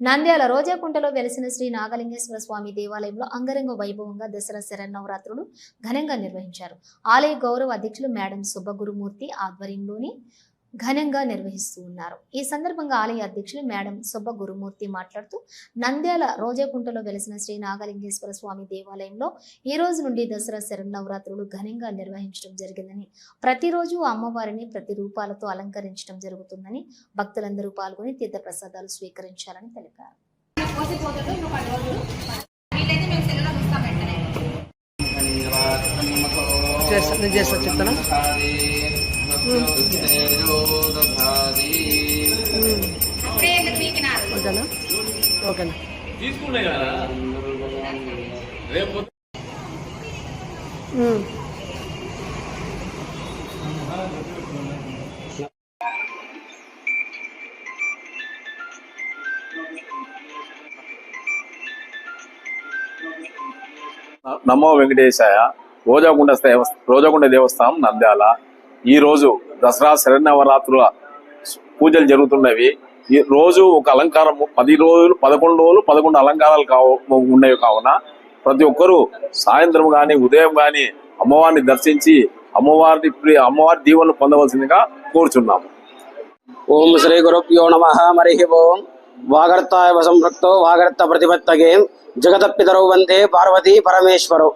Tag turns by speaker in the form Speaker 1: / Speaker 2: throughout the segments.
Speaker 1: నంద్యాల రోజాకుంటలో వెలిసిన శ్రీ నాగలింగేశ్వర స్వామి దేవాలయంలో అంగరంగ వైభవంగా దసరా శరన్నవరాత్రులు ఘనంగా నిర్వహించారు. ఆలయ గౌరవ అధ్యక్షులు మేడం సుబ్బగురుమూర్తి ఆధ్వర్యంలోని ఘనంగా నిర్వహిస్తూ ఉన్నారు. ఈ సందర్భంగా ఆలయ అధ్యక్షులు మేడం సుబ్బ గురుమూర్తి మాట్లాడుతూ నంద్యాల రోజాకుంటలో వెలిసిన శ్రీ నాగలింగేశ్వర స్వామి దేవాలయంలో ఈ రోజు నుండి దసరా శరన్నవరాత్రులు ఘనంగా నిర్వహించడం జరిగిందని ప్రతిరోజు అమ్మవారిని ప్రతి రూపాలతో అలంకరించడం జరుగుతుందని భక్తులందరూ పాల్గొని తీర్థప్రసాదాలు స్వీకరించాలని తెలిపారు.
Speaker 2: చేస్తా
Speaker 3: చెప్తాను? ఓకేనా.
Speaker 4: తీసుకునే కదా. రేపు
Speaker 3: ఉమ్.
Speaker 4: నమో వెంకటేశాయ. రోజాకుండ దేవస్థ రోజాకుండ దేవస్థానం నంద్యాల. ఈ రోజు దసరా శరన్నవరాత్రుల పూజలు జరుగుతున్నవి. ఈ రోజు ఒక అలంకారము పది రోజులు పదకొండు రోజులు పదకొండు అలంకారాలు కావు ఉన్నవి కావున ప్రతి ఒక్కరూ సాయంత్రం కానీ ఉదయం కానీ అమ్మవారిని దర్శించి అమ్మవారి అమ్మవారి దీవెనలు పొందవలసిందిగా కోరుచున్నాము.
Speaker 5: ఓం శ్రీ గురుభ్యో నమ. మరి ఓం. వాగర్తాయ సంపృక్తో వాగర్త ప్రతిపత్తగే. జగదప్పితరౌ వందే పార్వతీ పరమేశ్వరు.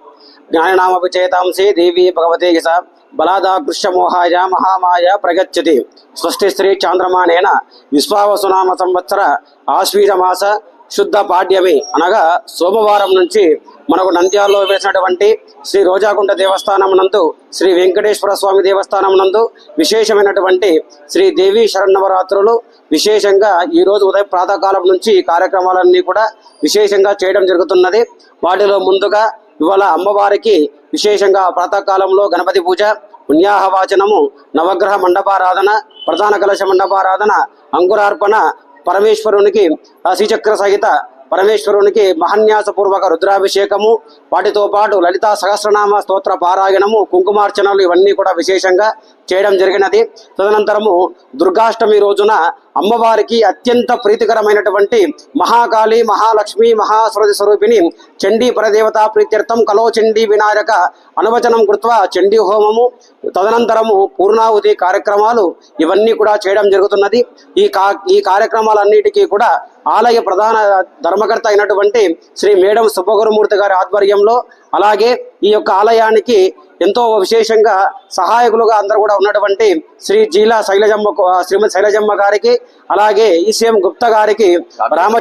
Speaker 5: జ్ఞాననామపి దేవి దేవీ భగవతే స బలాదాకృష్యమోహాయ మహామాయ ప్రగచ్చతి స్వస్తి శ్రీ చాంద్రమానేన విశ్వావసునామ సంవత్సర ఆశ్వీజమాస శుద్ధ పాడ్యమి అనగా సోమవారం నుంచి మనకు నంద్యాలలో వేసినటువంటి శ్రీ రోజాకుంట దేవస్థానం నందు శ్రీ వెంకటేశ్వర స్వామి దేవస్థానం నందు విశేషమైనటువంటి శ్రీ దేవి శరణవరాత్రులు విశేషంగా ఈరోజు ఉదయం ప్రాతకాలం నుంచి ఈ కార్యక్రమాలన్నీ కూడా విశేషంగా చేయడం జరుగుతున్నది. వాటిలో ముందుగా ఇవాళ అమ్మవారికి విశేషంగా ప్రాతకాలంలో గణపతి పూజ పుణ్యాహవాచనము నవగ్రహ మండపారాధన ప్రధాన కలశ మండపారాధన అంకురార్పణ పరమేశ్వరునికి శ్రీచక్ర సహిత పరమేశ్వరునికి మహన్యాసపూర్వక రుద్రాభిషేకము వాటితో పాటు లలితా సహస్రనామ స్తోత్ర పారాయణము కుంకుమార్చనలు ఇవన్నీ కూడా విశేషంగా చేయడం జరిగినది. తదనంతరము దుర్గాష్టమి రోజున అమ్మవారికి అత్యంత ప్రీతికరమైనటువంటి మహాకాళి మహాలక్ష్మి మహాసరస్వతి స్వరూపిణి చండీ పరదేవత ప్రీత్యర్థం కలో చండీ వినాయక అనువచనం కృత్వా చండీ హోమము తదనంతరము పూర్ణాహుతి కార్యక్రమాలు ఇవన్నీ కూడా చేయడం జరుగుతున్నది. ఈ కా ఈ కార్యక్రమాలన్నిటికీ కూడా ఆలయ ప్రధాన ధర్మకర్త అయినటువంటి శ్రీ మేడం సుబ్బగురుమూర్తి గారి ఆధ్వర్యంలో అలాగే ఈ యొక్క ఆలయానికి ఎంతో విశేషంగా సహాయకులుగా అందరూ కూడా ఉన్నటువంటి శ్రీ జీలా శైలజమ్మ శ్రీమతి శైలజమ్మ గారికి అలాగే ఈసీఎం గుప్తా గారికి రామ